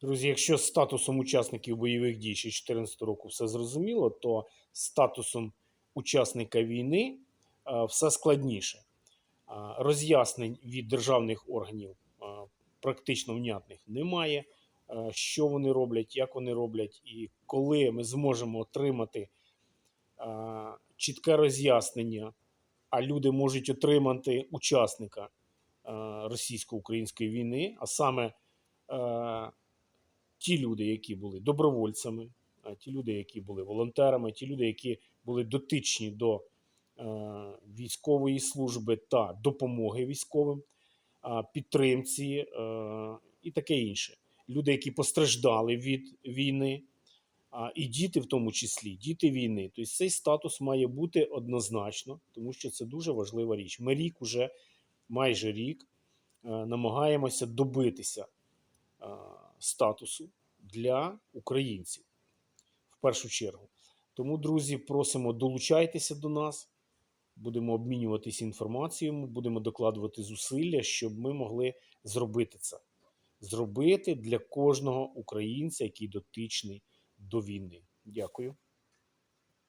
Друзі, якщо з статусом учасників бойових дій ще 2014 року все зрозуміло, то статусом учасника війни е, все складніше. Роз'яснень від державних органів практично внятних немає. Е, Що вони роблять, як вони роблять, і коли ми зможемо отримати чітке роз'яснення, а люди можуть отримати учасника е, російсько-української війни, а саме е, ті люди, які були добровольцями, ті люди, які були волонтерами, ті люди, які були дотичні до е, військової служби та допомоги військовим, підтримці е, і таке інше. Люди, які постраждали від війни, і діти, в тому числі, діти війни. Тобто цей статус має бути однозначно, тому що це дуже важлива річ. Ми рік уже, майже рік, е, намагаємося добитися статусу для українців в першу чергу. Тому, друзі, просимо долучайтеся до нас. Будемо обмінюватися інформацією, будемо докладувати зусилля, щоб ми могли зробити це. Зробити для кожного українця, який дотичний до війни. Дякую.